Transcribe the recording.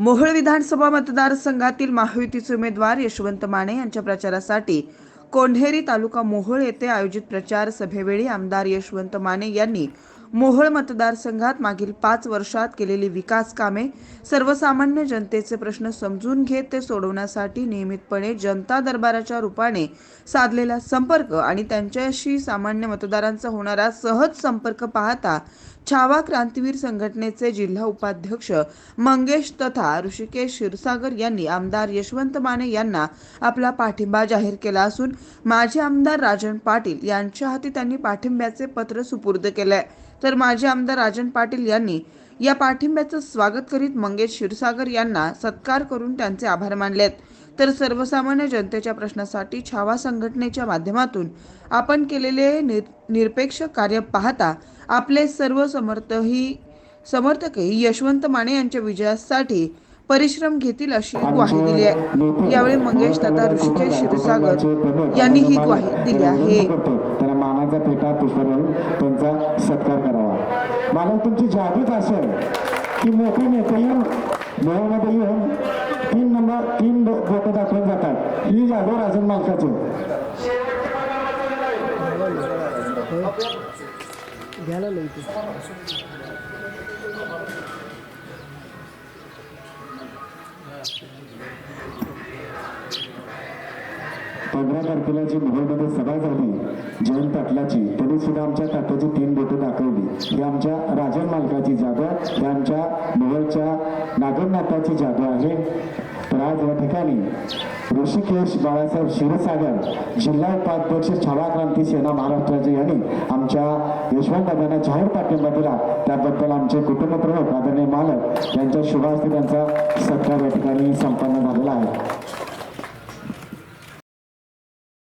मोहोळ विधानसभा मतदारसंघातील महायुतीचे उमेदवार यशवंत माने यांच्या प्रचारासाठी कोंढेरी तालुका मोहोळ येथे आयोजित प्रचार सभेवेळी आमदार यशवंत माने यांनी मोहोळ मतदारसंघात मागील पाच वर्षात केलेली विकास कामे सर्वसामान्य जनतेचे प्रश्न समजून घेत ते सोडवण्यासाठी नियमितपणे जनता दरबाराच्या रूपाने साधलेला संपर्क आणि त्यांच्याशी सामान्य मतदारांचा होणारा सहज संपर्क पाहता छावा क्रांतीवीर संघटनेचे जिल्हा उपाध्यक्ष मंगेश तथा ऋषिकेश क्षीरसागर यांनी आमदार यशवंत माने यांना आपला पाठिंबा जाहीर केला असून माजी आमदार राजन पाटील यांच्या हाती त्यांनी पाठिंब्याचे पत्र सुपूर्द केलंय. तर माजी आमदार राजन पाटील यांनी या पाठिंब्याचं स्वागत करीत मंगेश क्षीरसागर यांना सत्कार करून त्यांचे आभार मानलेत. तर सर्वसामान्य जनतेच्या प्रश्नासाठी छावा संघटनेच्या माध्यमातून आपण केलेले निर निरपेक्ष कार्य पाहता आपले सर्व समर्थही समर्थकही यशवंत माने यांच्या विजयासाठी परिश्रम घेतील अशी ग्वाही दिली आहे. यावेळी मंगेश तथा ऋषिकेश क्षीरसागर यांनी ही ग्वाही दिली आहे. त्यांचा सत्कार करावा. मला तुमची जादूच असेल की मोठे नेते येऊन मोहमध्ये येऊन तीन नंबर तीन बोटं दाखवून जातात. ही जादू राजन मालकाची पंधरा तारखेला जी मुंबईमध्ये सभा झाली जयंत पाटलाची त्यांनी सुद्धा आमच्या तात्याची तीन बोटं दाखवली. ही आमच्या राजन मालकाची जागा ही आमच्या मोहोळच्या नागरनाथाची जागा आहे. तर आज या ठिकाणी ऋषिकेश बाळासाहेब क्षीरसागर जिल्हा उपाध्यक्ष छावा क्रांती सेना महाराष्ट्राचे यांनी आमच्या यशवंत जाहीर पाठिंबा दिला. त्याबद्दल आमचे कुटुंब प्रमुख आदरणीय मालक यांच्या शुभास्ते त्यांचा सत्कार या ठिकाणी संपन्न झालेला आहे.